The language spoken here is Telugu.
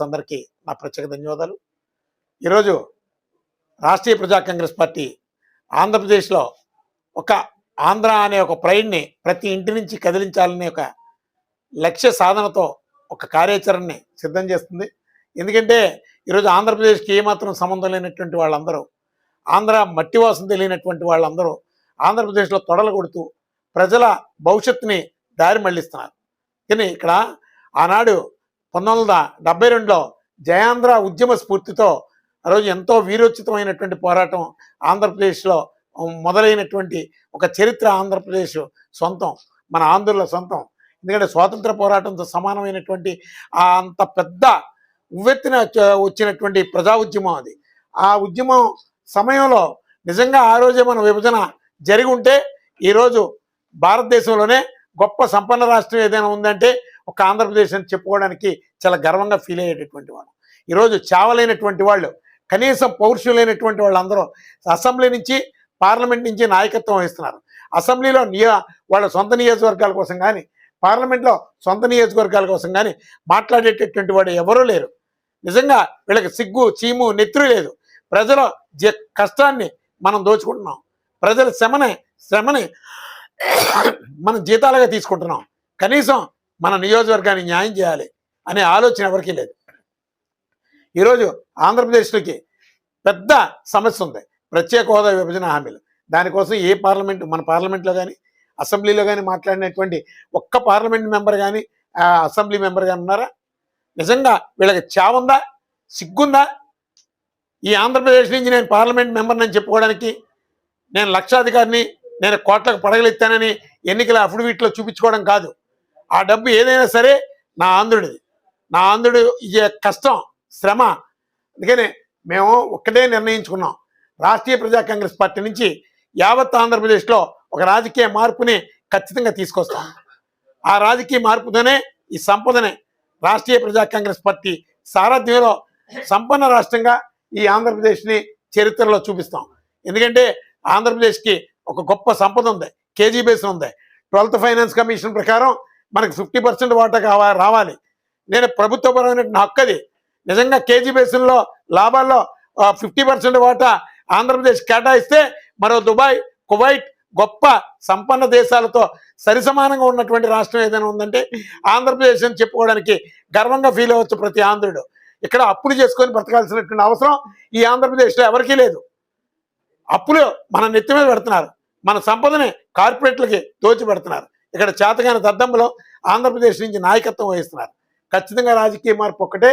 కాంగ్రెస్ అందరికీ నా ప్రత్యేక ధన్యవాదాలు. ఈరోజు రాష్ట్రీయ ప్రజా కాంగ్రెస్ పార్టీ ఆంధ్రప్రదేశ్లో ఒక ఆంధ్ర అనే ఒక ప్రైడ్ని ప్రతి ఇంటి నుంచి కదిలించాలనే ఒక లక్ష్య సాధనతో ఒక కార్యాచరణని సిద్ధం చేస్తుంది. ఎందుకంటే ఈరోజు ఆంధ్రప్రదేశ్కి ఏమాత్రం సంబంధం లేనటువంటి వాళ్ళందరూ ఆంధ్ర మట్టి వాసన తెలియనటువంటి వాళ్ళందరూ ఆంధ్రప్రదేశ్లో తొడలు కొడుతూ ప్రజల భవిష్యత్తుని దారి మళ్ళిస్తున్నారు. కానీ ఇక్కడ ఆనాడు పంతొమ్మిది వందల డెబ్బై రెండులో జయాంధ్ర ఉద్యమ స్ఫూర్తితో ఆ రోజు ఎంతో వీరోచితమైనటువంటి పోరాటం ఆంధ్రప్రదేశ్లో మొదలైనటువంటి ఒక చరిత్ర ఆంధ్రప్రదేశ్ సొంతం మన ఆంధ్రుల సొంతం. ఎందుకంటే స్వాతంత్ర పోరాటంతో సమానమైనటువంటి అంత పెద్ద ఉవ్వెత్తిన వచ్చినటువంటి ప్రజా ఉద్యమం అది. ఆ ఉద్యమం సమయంలో నిజంగా ఆ రోజే మన విభజన జరిగి ఉంటే ఈరోజు భారతదేశంలోనే గొప్ప సంపన్న రాష్ట్రం ఏదైనా ఉందంటే ఒక ఆంధ్రప్రదేశ్ అని చెప్పుకోవడానికి చాలా గర్వంగా ఫీల్ అయ్యేటటువంటి వాళ్ళు ఈరోజు చావలేనటువంటి వాళ్ళు కనీసం పౌరుషులైనటువంటి వాళ్ళందరూ అసెంబ్లీ నుంచి పార్లమెంట్ నుంచి నాయకత్వం వహిస్తున్నారు. అసెంబ్లీలో నియో వాళ్ళ సొంత నియోజకవర్గాల కోసం కానీ పార్లమెంట్లో సొంత నియోజకవర్గాల కోసం కానీ మాట్లాడేటటువంటి వాడు ఎవరూ లేరు. నిజంగా వీళ్ళకి సిగ్గు చీము నెత్తురు లేదు. ప్రజల జ కష్టాన్ని మనం దోచుకుంటున్నాం. ప్రజల శ్రమని శ్రమని మనం జీతాలుగా తీసుకుంటున్నాం. కనీసం మన నియోజకవర్గానికి న్యాయం చేయాలి అనే ఆలోచన ఎవరికీ లేదు. ఈరోజు ఆంధ్రప్రదేశ్లోకి పెద్ద సమస్య ఉంది. ప్రత్యేక హోదా విభజన హామీలు. దానికోసం ఏ పార్లమెంట్ మన పార్లమెంట్లో కానీ అసెంబ్లీలో కానీ మాట్లాడినటువంటి ఒక్క పార్లమెంట్ మెంబర్ కానీ అసెంబ్లీ మెంబర్ కానీ ఉన్నారా? నిజంగా వీళ్ళకి చావుందా సిగ్గుందా? ఈ ఆంధ్రప్రదేశ్ నుంచి నేను పార్లమెంట్ మెంబర్ని అని చెప్పుకోవడానికి నేను లక్షాధికారిని నేను కోట్లకు పడగలెత్తానని ఎన్నికల అఫిడవిట్లో చూపించుకోవడం కాదు. ఆ డబ్బు ఏదైనా సరే నా ఆంధ్రుడిది. నా ఆంధ్రుడు ఇచ్చే కష్టం శ్రమ. అందుకనే మేము ఒక్కటే నిర్ణయించుకున్నాం. రాష్ట్రీయ ప్రజా కాంగ్రెస్ పార్టీ నుంచి యావత్ ఆంధ్రప్రదేశ్లో ఒక రాజకీయ మార్పుని ఖచ్చితంగా తీసుకొస్తాం. ఆ రాజకీయ మార్పుతోనే ఈ సంపదనే రాష్ట్రీయ ప్రజా కాంగ్రెస్ పార్టీ సారథ్యంలో సంపన్న రాష్ట్రంగా ఈ ఆంధ్రప్రదేశ్ని చరిత్రలో చూపిస్తాం. ఎందుకంటే ఆంధ్రప్రదేశ్కి ఒక గొప్ప సంపద ఉంది. కేజీ బేస్ ఉంది. ట్వెల్త్ ఫైనాన్స్ కమిషన్ ప్రకారం మనకు ఫిఫ్టీ పర్సెంట్ వాటా కావా రావాలి. నేను ప్రభుత్వపరమైన నా హక్కది నిజంగా కేజీ బేసిన్లో లాభాల్లో ఫిఫ్టీ పర్సెంట్ వాటా ఆంధ్రప్రదేశ్ కేటాయిస్తే మరో దుబాయ్ కువైట్ గొప్ప సంపన్న దేశాలతో సరిసమానంగా ఉన్నటువంటి రాష్ట్రం ఏదైనా ఉందంటే ఆంధ్రప్రదేశ్ అని చెప్పుకోవడానికి గర్వంగా ఫీల్ అవ్వచ్చు ప్రతి ఆంధ్రుడు. ఇక్కడ అప్పులు చేసుకొని బ్రతకాల్సినటువంటి అవసరం ఈ ఆంధ్రప్రదేశ్లో ఎవరికీ లేదు. అప్పులు మన నెత్తి మీద పెడుతున్నారు. మన సంపదని కార్పొరేట్లకి దోచిపెడుతున్నారు. ఇక్కడ చేతగాని దద్దంలో ఆంధ్రప్రదేశ్ నుంచి నాయకత్వం వహిస్తున్నారు. ఖచ్చితంగా రాజకీయ మార్పు ఒక్కటే.